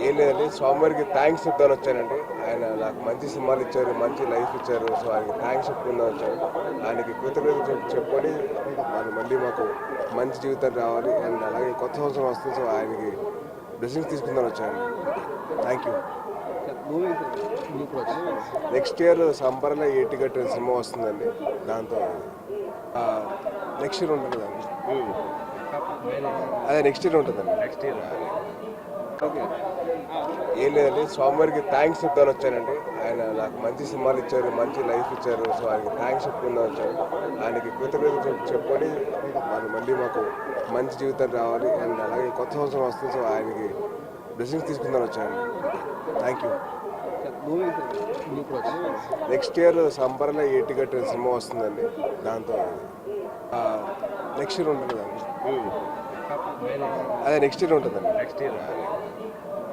ఏం లేదండి. స్వామివారికి థ్యాంక్స్ చెప్తాను వచ్చానండి. ఆయన నాకు మంచి సినిమాలు ఇచ్చారు మంచి లైఫ్ ఇచ్చారు. సో ఆయనకి థ్యాంక్స్ చెప్పుకుందాం వచ్చాను. ఆయనకి కృతజ్ఞత చెప్- చెప్పుకొని మరి మళ్ళీ మాకు మంచి జీవితం రావాలి. అండ్ అలాగే కొత్త సంవత్సరం వస్తుంది. సో ఆయనకి బ్లెస్సింగ్స్ తీసుకుందాం వచ్చాను. థ్యాంక్ యూ నెక్స్ట్ ఇయర్ సంబరలో ఏటి గట్టిన సినిమా వస్తుందండి. దాంతో నెక్స్ట్ ఇయర్ ఉంటుందండి. అదే నెక్స్ట్ ఇయర్ ఉంటుందండి. నెక్స్ట్ ఇయర్ ఏం లేదండి స్వామివారికి థ్యాంక్స్ చెప్తాను వచ్చానండి. ఆయన నాకు మంచి సినిమాలు ఇచ్చారు మంచి లైఫ్ ఇచ్చారు. సో ఆయనకి థ్యాంక్స్ చెప్పుకుందాం వచ్చాను. ఆయనకి కృతజ్ఞత చెప్- చెప్పుకొని మరి మళ్ళీ మాకు మంచి జీవితం రావాలి. అండ్ అలాగే కొత్త సంవత్సరం వస్తుంది. సో ఆయనకి బ్లెస్సింగ్స్ తీసుకుందాం వచ్చాను. థ్యాంక్ యూ నెక్స్ట్ ఇయర్ సంబరలో ఏటి గట్టిన సినిమా వస్తుందండి. దాంతో నెక్స్ట్ ఇయర్ ఉంటుందండి. అదే నెక్స్ట్ ఇయర్ ఉంటుందండి. Next year